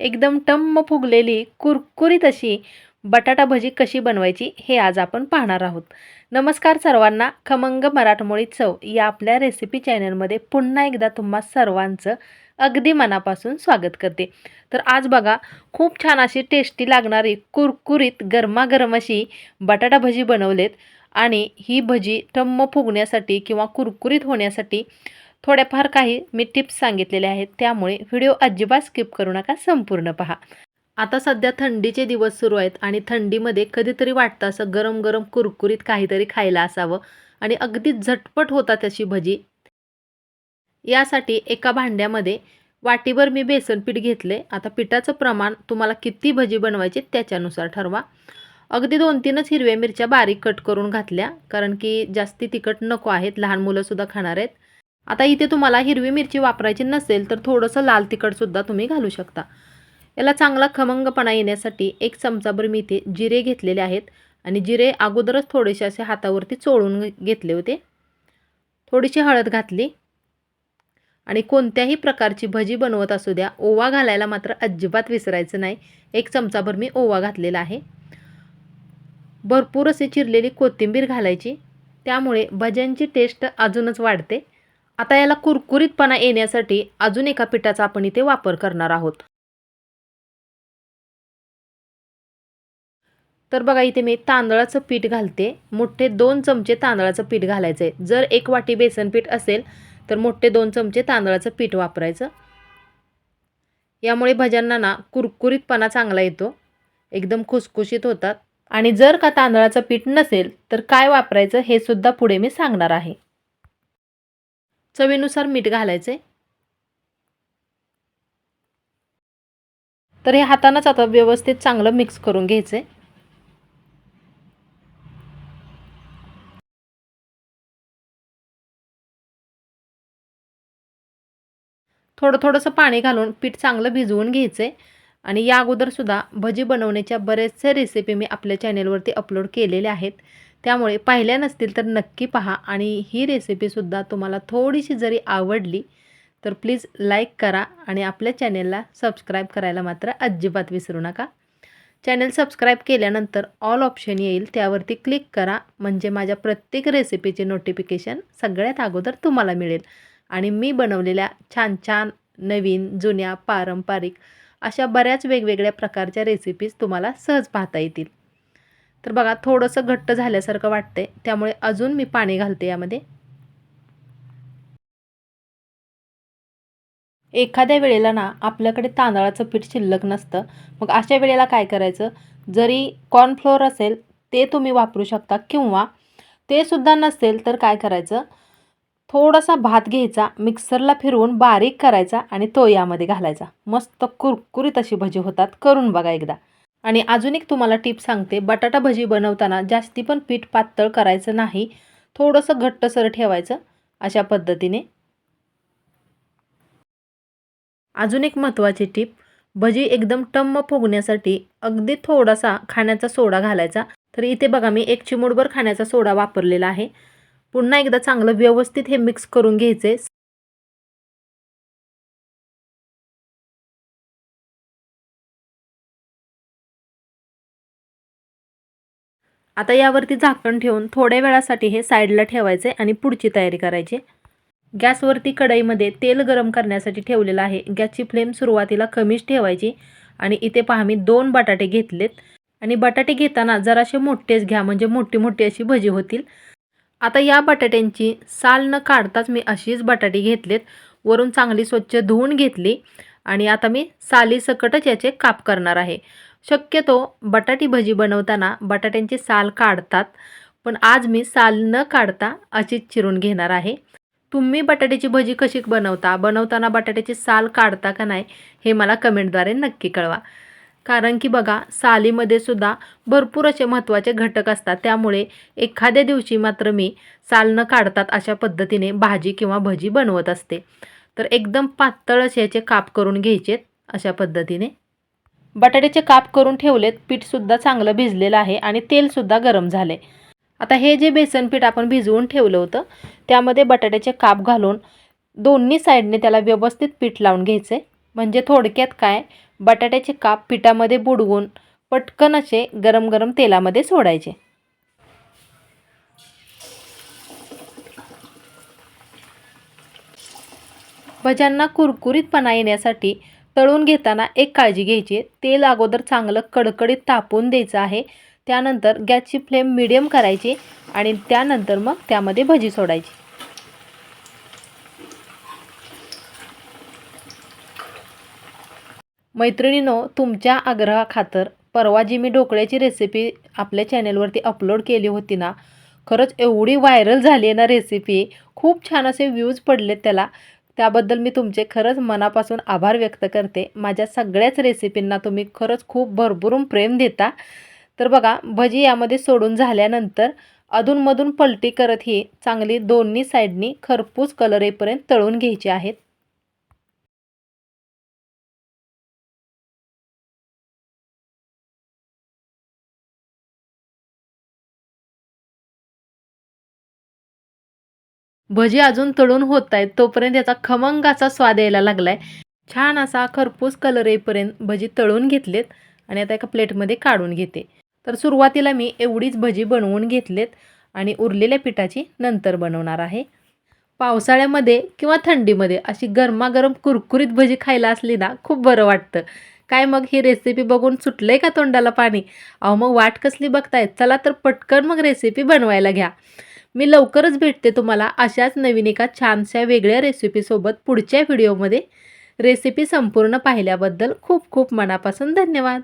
एकदम टम्म फुगलेली कुरकुरीत अशी बटाटा भजी कशी बनवायची हे आज आपण पाहणार आहोत. नमस्कार सर्वांना खमंग मराठमोळी चव या आपल्या रेसिपी चॅनलमध्ये पुन्हा एकदा तुम्हा सर्वांचं अगदी मनापासून स्वागत करते. तर आज बघा खूप छान अशी टेस्टी लागणारी कुरकुरीत गरमागरम अशी बटाटा भजी बनवलेत. आणि ही भजी टम्म फुगण्यासाठी किंवा कुरकुरीत होण्यासाठी थोड्याफार काही मी टिप्स सांगितलेल्या आहेत त्यामुळे व्हिडिओ अजिबात स्किप करू नका संपूर्ण पहा. आता सध्या थंडीचे दिवस सुरू आहेत आणि थंडीमध्ये कधीतरी वाटतं असं गरम गरम कुरकुरीत काहीतरी खायला असावं आणि अगदी झटपट होतात अशी भजी. यासाठी एका भांड्यामध्ये वाटीभर मी बेसन पीठ घेतले. आता पिठाचं प्रमाण तुम्हाला किती भजी बनवायची त्याच्यानुसार ठरवा. अगदी दोन तीनच हिरव्या मिरच्या बारीक कट करून घातल्या कारण की जास्ती तिखट नको आहेत लहान मुलंसुद्धा खाणार आहेत. आता इथे तुम्हाला हिरवी मिरची वापरायची नसेल तर थोडंसं लाल तिखटसुद्धा तुम्ही घालू शकता. याला चांगला खमंगपणा येण्यासाठी एक चमचाभर मी इथे जिरे घेतलेले आहेत आणि जिरे अगोदरच थोडेसे असे हातावरती चोळून घेतले होते. थोडीशी हळद घातली. आणि कोणत्याही प्रकारची भजी बनवत असू द्या ओवा घालायला मात्र अजिबात विसरायचं नाही. एक चमचाभर मी ओवा घातलेला आहे. भरपूर असे चिरलेली कोथिंबीर घालायची. त्यामुळे भज्यांची टेस्ट अजूनच वाढते. आता याला कुरकुरीतपणा येण्यासाठी अजून एका पिठाचा आपण इथे वापर करणार आहोत. तर बघा इथे मी तांदळाचं पीठ घालते. मोठे दोन चमचे तांदळाचं पीठ घालायचं आहे जर एक वाटी बेसन पीठ असेल तर मोठे दोन चमचे तांदळाचं पीठ वापरायचं. यामुळे भज्यांना ना कुरकुरीतपणा चांगला येतो. एकदम खुसखुशीत होतात. आणि जर का तांदळाचं पीठ नसेल तर काय वापरायचं हे सुद्धा पुढे मी सांगणार आहे. चवीनुसार मीठ घालायचे तर हे हातानंच आता व्यवस्थित चांगलं मिक्स करून घ्यायचे थोडं थोडंसं पाणी घालून पीठ चांगलं भिजवून घ्यायचे आणि या अगोदरसुद्धा भजी बनवण्याच्या बरेचसे रेसिपी मी आपल्या चॅनेलवरती अपलोड केलेल्या आहेत. त्यामुळे पाहिल्या नसतील तर नक्की पहा आणि ही रेसिपीसुद्धा तुम्हाला थोडीशी जरी आवडली तर प्लीज लाईक करा आणि आपल्या चॅनेलला सबस्क्राईब करायला मात्र अजिबात विसरू नका. चॅनेल सबस्क्राईब केल्यानंतर ऑल ऑप्शन येईल त्यावरती क्लिक करा. म्हणजे माझ्या प्रत्येक रेसिपीचे नोटिफिकेशन सगळ्यात अगोदर तुम्हाला मिळेल. आणि मी बनवलेल्या छान छान नवीन जुन्या पारंपरिक अशा बऱ्याच वेगवेगळ्या प्रकारच्या रेसिपीज तुम्हाला सहज पाहता येतील. तर बघा थोडंसं घट्ट झाल्यासारखं वाटतंय. त्यामुळे अजून मी पाणी घालते यामध्ये. एखाद्या वेळेला ना आपल्याकडे तांदळाचं पीठ शिल्लक नसतं. मग अशा वेळेला काय करायचं? जरी कॉर्नफ्लोअर असेल ते तुम्ही वापरू शकता. किंवा ते सुद्धा नसेल तर काय करायचं? थोडासा भात घ्यायचा मिक्सरला फिरवून बारीक करायचा आणि तो यामध्ये घालायचा. मस्त कुरकुरीत अशी भजी होतात. करून बघा एकदा. आणि अजून एक तुम्हाला टिप सांगते बटाटा भजी बनवताना जास्ती पण पीठ पातळ करायचं नाही थोडंसं घट्टसर ठेवायचं अशा पद्धतीने. अजून एक महत्त्वाची टिप भजी एकदम टम्म फुगण्यासाठी अगदी थोडासा खाण्याचा सोडा घालायचा. तर इथे बघा मी एक चिमूटभर खाण्याचा सोडा वापरलेला आहे. पुन्हा एकदा चांगलं व्यवस्थित हे मिक्स करून घ्यायचे. आता यावरती झाकण ठेवून थोड्या वेळासाठी हे साईडला ठेवायचे आणि पुढची तयारी करायची. गॅसवरती कढईमध्ये तेल गरम करण्यासाठी ठेवलेलं आहे. गॅसची फ्लेम सुरुवातीला कमीच ठेवायची आणि इथे पहा मी दोन बटाटे घेतलेत. आणि बटाटे घेताना जरासे मोठेच घ्या म्हणजे मोठी मोठी अशी भजी होतील. आता या बटाट्यांची साल न काढताच मी अशीच बटाटे घेतलेत. वरून चांगली स्वच्छ धुवून घेतली. आणि आता मी सालीसकटच याचे काप करणार आहे. शक्यतो बटाटी भजी बनवताना बटाट्यांची साल काढतात पण आज मी साल न काढता अशीच चिरून घेणार आहे. तुम्ही बटाट्याची भजी कशी बनवता बनवताना बटाट्याची साल काढता का नाही हे मला कमेंटद्वारे नक्की कळवा. कारण की बघा सालीमध्ये सुद्धा भरपूर असे महत्त्वाचे घटक असतात. त्यामुळे एखाद्या दिवशी मात्र मी साल न काढतात अशा पद्धतीने भाजी किंवा भजी बनवत असते. तर एकदम पातळ असे याचे काप करून घ्यायचेत अशा पद्धतीने. बटाट्याचे काप करून ठेवलेत पीठसुद्धा चांगलं भिजलेलं आहे आणि तेलसुद्धा गरम झाले आता हे जे बेसन पीठ आपण भिजवून ठेवलं होतं त्यामध्ये बटाट्याचे काप घालून दोन्ही साईडने त्याला व्यवस्थित पीठ लावून घ्यायचे म्हणजे थोडक्यात काय बटाट्याचे काप पिठामध्ये बुडवून पटकन असे गरम गरम तेलामध्ये सोडायचे. भज्यांना कुरकुरीतपणा येण्यासाठी तळून घेताना एक काळजी घ्यायची. तेल अगोदर चांगलं कडकडीत तापून द्यायचं आहे. त्यानंतर गॅसची फ्लेम मिडियम करायची आणि त्यानंतर मग त्यामध्ये भजी सोडायची. मैत्रिणीनो तुमच्या आग्रहाखातर परवा जी मी ढोकळ्याची रेसिपी आपल्या चॅनेलवरती अपलोड केली होती ना खरंच एवढी व्हायरल झाली आहे ना रेसिपी खूप छान असे व्ह्यूज पडलेत त्याला. त्याबद्दल मी तुमचे खरंच मनापासून आभार व्यक्त करते. माझ्या सगळ्याच रेसिपींना तुम्ही खरंच खूप भरभरून प्रेम देता. तर बघा भजी यामध्ये सोडून झाल्यानंतर अधूनमधून पलटी करत ही चांगली दोन्ही साईडनी खरपूस कलर येईपर्यंत तळून घ्यायची आहेत भजी अजून तळून होत आहेत तोपर्यंत याचा खमंगाचा स्वाद यायला लागलाय. छान असा खरपूस कलर येईपर्यंत भजी तळून घेतलेत आणि आता एका प्लेटमध्ये काढून घेते. तर सुरुवातीला मी एवढीच भजी बनवून घेतलेत आणि उरलेल्या पिठाची नंतर बनवणार आहे. पावसाळ्यामध्ये किंवा थंडीमध्ये अशी गरमागरम कुरकुरीत भजी खायला असली ना खूप बरं वाटतं. काय मग ही रेसिपी बघून सुटलंय का तोंडाला पाणी? अहो मग वाट कसली बघताय चला तर पटकन मग रेसिपी बनवायला घ्या. मी लवकरच भेटते तुम्हाला अशाच नवीन एका छानशा वेगळ्या रेसिपीसोबत पुढच्या व्हिडिओमध्ये रेसिपी संपूर्ण पाहिल्याबद्दल खूप खूप मनापासून धन्यवाद.